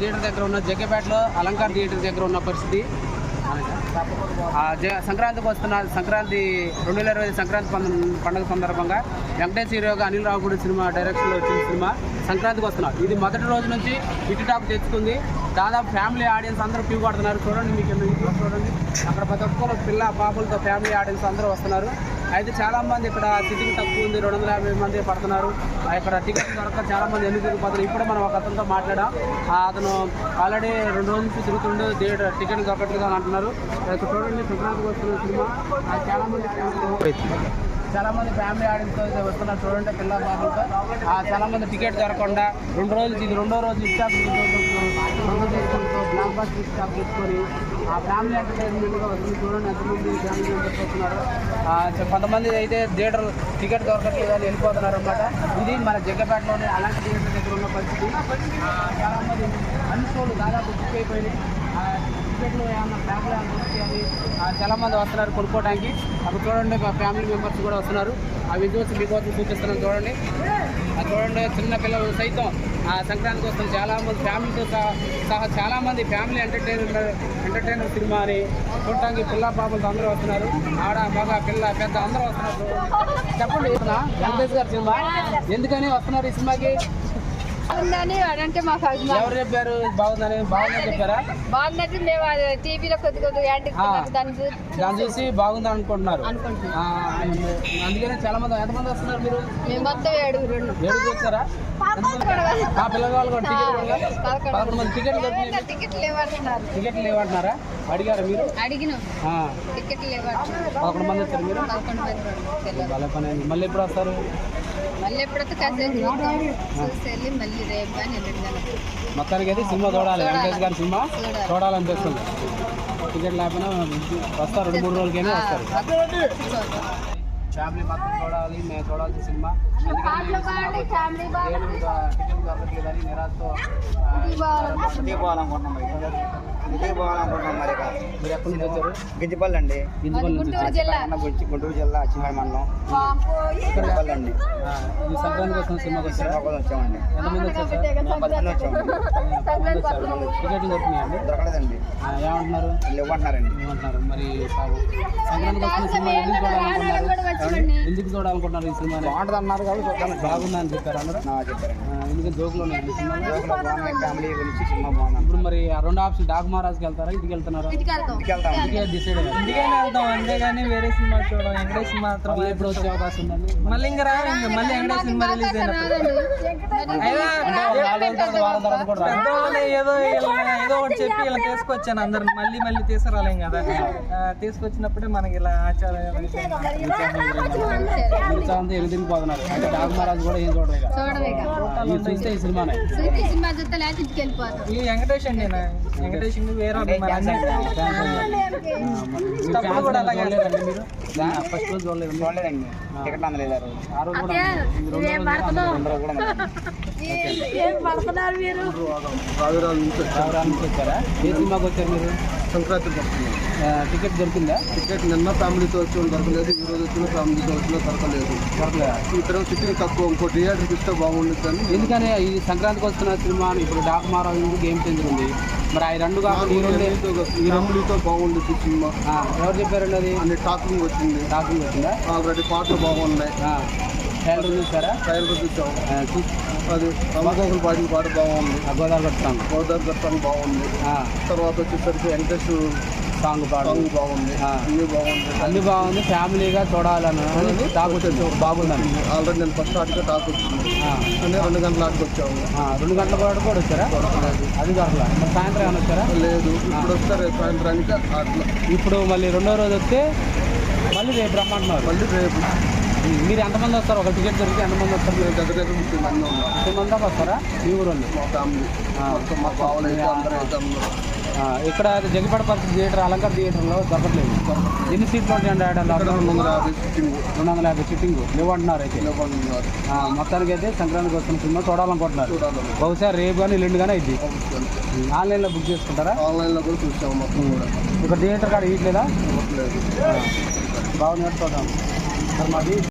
Theatre దగ్గర ఉన్న జగ్గపేటలో Alankar theatre దగ్గర ఉన్న పరిస్థితి. సంక్రాంతికి వస్తున్న సంక్రాంతి రెండు వేల ఇరవై సంక్రాంతి పండుగ సందర్భంగా వెంకటేష్ హీరోగా అనిల్ రావుపూడి సినిమా డైరెక్షన్లో వచ్చిన సినిమా సంక్రాంతికి వస్తున్నారు. ఇది మొదటి రోజు నుంచి ఇటు టాప్ తెచ్చుకుంది. దాదాపు ఫ్యామిలీ ఆడియన్స్ అందరూ క్యూ పడుతున్నారు. చూడండి మీకు ఇంట్లో చూడండి. అక్కడ ప్రతి ఒక్కరు పిల్ల పాపలతో ఫ్యామిలీ ఆడియన్స్ అందరూ వస్తున్నారు. అయితే చాలామంది ఇక్కడ సిట్టింగ్ తక్కువ ఉంది రెండు వందల యాభై మంది పడుతున్నారు. ఇక్కడ టికెట్ దొరక చాలా మంది ఎందుకు తిరుగుతున్నారు ఇప్పుడే మనం ఒక అతనితో మాట్లాడాం. అతను ఆల్రెడీ రెండు రోజుల నుంచి తిరుగుతుండే టికెట్ దొరకట్లేదు అని అంటున్నారు. చూడండి సంక్రాంతికి వస్తున్న సినిమా. చాలామంది చాలా మంది ఫ్యామిలీ- ఆడియన్స్తో వస్తున్నారు చూడండి పిల్ల బాబులతో. చాలామంది చాలా మంది టికెట్ దొరకకుండా రెండు రోజులు ఇది రెండో రోజు ఇస్టాక్ బ్లాక్ బస్ తీసుకొని ఆ ఫ్యామిలీ ఎంటర్టైన్మెంట్గా వస్తుంది చూడండి ఎంతమంది ఫ్యామిలీ మెంబర్స్ వస్తున్నారు. కొంతమంది అయితే థియేటర్ టికెట్ దొరకట్లేదు అని వెళ్ళిపోతున్నారు అనమాట ఇది మన జగ్గపేటలోని అలాంటి థియేటర్ దగ్గర ఉన్న పరిస్థితి. చాలా మంది అన్ని షోలు దాదాపు బుక్ అయిపోయినాయి. టికెట్లు ఏమన్నా ఫ్యామిలీ ఏమన్నా దొరుకుతాయని, చాలా మంది వస్తున్నారు కొనుక్కోవడానికి అక్కడ చూడండి ఫ్యామిలీ మెంబర్స్ కూడా వస్తున్నారు. ఆ విజువల్స్ మీకోసం చూపిస్తున్నాను చూడండి. ఆ చూడండి చిన్న పిల్లలు సైతం ఆ సంక్రాంతి కోసం చాలామంది ఫ్యామిలీతో సహా సహా ఫ్యామిలీ ఎంటర్టైనర్ ఎంటర్టైనర్ సినిమా అని చూడటానికి పిల్ల పాపలతో అందరూ వస్తున్నారు. ఆడ మగ పిల్ల పెద్ద అందరూ వస్తున్నారు. చెప్పండి వెంకటేష్ గారి సినిమా? ఎందుకని వస్తున్నారు ఈ సినిమాకి? మాకు అభిమానం ఎవరు చెప్పారు బాగుందని? బాగుందని చెప్పారా? మేము అది టీవీలో కొద్ది కొద్దిగా యాంటీ ఆ. దాన్ని చూసి దాన్ని చూసి బాగుంది అనుకుంటున్నారు. అనుకుంటున్నాం. ఆ, అందుకనే చాలా మంది ఎంతమంది వస్తున్నారు మీరు? మేము మొత్తం ఏడుగురు ఏడుగురు వచ్చారా? ఎంతమంది? ఆ పిల్లగాళ్ళు కూడా టికెట్ కొనగా? పదకొండు మంది టికెట్ టికెట్లు లేవంటున్నారు. టికెట్లు లేవంటున్నారా? అడిగారా మీరు? అడిగినాం. ఆ, టికెట్లు లేవంటున్నారు. పదకొండు మంది వచ్చారు మీరు? పదకొండు మంది ఉన్నారు. తెలియదు. భలే పని అయింది. మళ్ళీ ఎప్పుడు వస్తారు? మళ్ళీ ఎప్పుడైతే కాసేపు చూద్దాం. చూసి వెళ్ళి మళ్ళీ మొత్తానికి అయితే సినిమా చూడాలి వెంకటేష్ గారి సినిమా చూడాలి. చూడాలనిపిస్తుంది టికెట్ లేకపోయినా వస్తారు రెండు మూడు రోజులకైనా వస్తారు. ఫ్యామిలీ మొత్తం చూడాలి మేము చూడాల్సిన సినిమా. అందుకని టికెట్ దొరకట్లేదని నిరాశతో పోవాలనుకుంటున్నాం మరి ఇంటికి పోవాలనుకుంటున్నాం మరి ఇక. మీరు ఎక్కడి నుంచి వచ్చారు? గిజ్జిపల్లి అండి. నుంచి గుంటూరు జిల్లా. అచ్చిమడి మండలం. గిజ్జిపల్లి అండి ఆ, ఈ సంక్రాంతికి వస్తున్న సినిమాకి వచ్చారా? శ్రీకాకుళం వచ్చామండి. ఎంతమంది వచ్చారు వచ్చామండి టికెట్లు దొరికినాయండి? దొరకలేదండి. ఆ, ఏమంటున్నారు? వాళ్ళు ఇవ్వమంటున్నారండి ఏమంటున్నారు? మరి పాపం సంక్రాంతికి వస్తున్న సినిమా ఎందుకు చూడాలనుకుంటున్నారు? ఎందుకు చూడాలనుకుంటున్నారు ఈ సినిమా బాగుంటుంది అన్నారు కాబట్టి బాగుందని చెప్పారు అందరూ ఆ, ఎందుకంటే జోకులు ఉన్నాయి ఫ్యామిలీ గురించి సినిమా బాగుంది. ఇప్పుడు మరి ఆ రెండు ఆప్షన్ డాక్ మహారాజ్కి వెళ్తారా? ఇంటికి వెళ్తున్నారా? ఇంటికి డిసైడ్ ఇంటికైనా వెళ్తాం. అంతేగాని వేరే సినిమా చూడడం వెంకటేష్ సినిమా మాత్రం ఎప్పుడు వచ్చే అవకాశం ఉందండి? మళ్ళీ ఇంకా రా మళ్ళీ వెంకటేష్ సినిమా రిలీజ్ అయినప్పుడు. ఏదో ఏదో ఒకటి చెప్పి ఇలా తీసుకొచ్చాను అందరిని. మళ్ళీ మళ్ళీ తీసుకురాలేం కదా. తీసుకొచ్చినప్పుడే మనకి ఇలా ఆచారం ఉత్సాహంతో ఎనిమిదికి పోతున్నారు అంటే డాక్ మహారాజ్ కూడా ఏం చూడలేదు ఇక. చూస్తే ఈ సినిమానే సినిమా చూస్తే లేకపోతే ఇంటికి వెళ్ళిపోతాం ఈ వెంకటేష్ అండి వెంకటేష్ వేరే ఫస్ట్ రోజు చూడలేదు చూడలేదండి టికెట్ అందలేదు ఆ రోజు కూడా రాజురాజు రెండు నుంచి వచ్చారా ఏ సినిమాకి వచ్చారు మీరు సంక్రాంతి పడుతుంది ఆ, టికెట్ దొరికిందా? టికెట్ నిన్న ఫ్యామిలీతో వచ్చి దొరకలేదు ఈ రోజు వచ్చిన ఫ్యామిలీతో వచ్చిన దొరకలేదు. దొరకలేదా? ఇక్కడ సిట్టింగ్ తక్కువ ఇంకో థియేటర్కి ఇస్తే బాగుంటుందని ఎందుకని ఈ సంక్రాంతికి వస్తున్న సినిమా ఇప్పుడు డాక్ మహారాజు గేమ్ చేంజర్ ఉంది? మరి ఆ రెండు ఫ్యామిలీతో బాగుంటుంది సినిమా. ఎవరు చెప్పారండి అది టాకింగ్ వచ్చింది. డాకింగ్ వచ్చిందా? ఆల్రెడీ పాటలు బాగున్నాయి. ట్రైలర్ చూసారా ట్రైల్ చూసాం ఆ, చూసి అది అమ్మగోగులు పాడిన పాట బాగుంది. గోదావరి పట్టుతాను గోదావరి దర్శనం బాగుంది. తర్వాత వచ్చేసరికి వెంకటేష్ సాంగ్ పాడు. సాంగ్ బాగుంది. అన్ని బాగుంది. అన్ని బాగుంది. ఫ్యామిలీగా చూడాలని. టాక్ వచ్చేసి బాగుందని. ఆల్రెడీ నేను ఫస్ట్ ఆటకే టాక్ వచ్చింది అంటే రెండు గంటల ఆటకి వచ్చాము. రెండు గంటల పాటు కూడా వచ్చారా? అది మరి సాయంత్రం ఏమైనా వచ్చారా? లేదు. ఇప్పుడు వస్తే రేపు సాయంత్రానికి అట్లా ఇప్పుడు మళ్ళీ రెండో రోజు వస్తే మళ్ళీ రేపు రమ్మంటున్నారు. మళ్ళీ రేపు. మీరు ఎంతమంది వస్తారు? ఒక టికెట్ దొరికి ఎంతమంది వస్తారు? మేము దగ్గర దగ్గర ముప్పై మంది ఉన్నాం. ముప్పై మంది దాకా వస్తారా? మీ ఊరు మా ఫ్యామిలీ. మొత్తం మా బావలు అయితే అందరూ అయితే ఇక్కడ జగిపేట పరిస్థితి థియేటర్ అలంకార్ థియేటర్లో దొరకట్లేదు. ఎన్ని సీట్లు ఉంటాయండి ఆడ? రెండు వందల యాభై సిట్టింగ్. రెండు వందల యాభై సిట్టింగ్. లేవంటున్నారు అయితే. ఉన్నారు మొత్తానికి అయితే సంక్రాంతికి వస్తున్న సినిమా చూడాలనుకుంటున్నారు. చూడాలి బహుశా రేపు కానీ ఎల్లుండి కానీ అయింది ఆన్లైన్లో బుక్ చేసుకుంటారా? ఆన్లైన్లో కూడా చూసాము మొత్తం కూడా. ఇక్కడ థియేటర్ కాడ ఇవ్వట్లేదా. బాగుంది చూద్దాం మరి మాది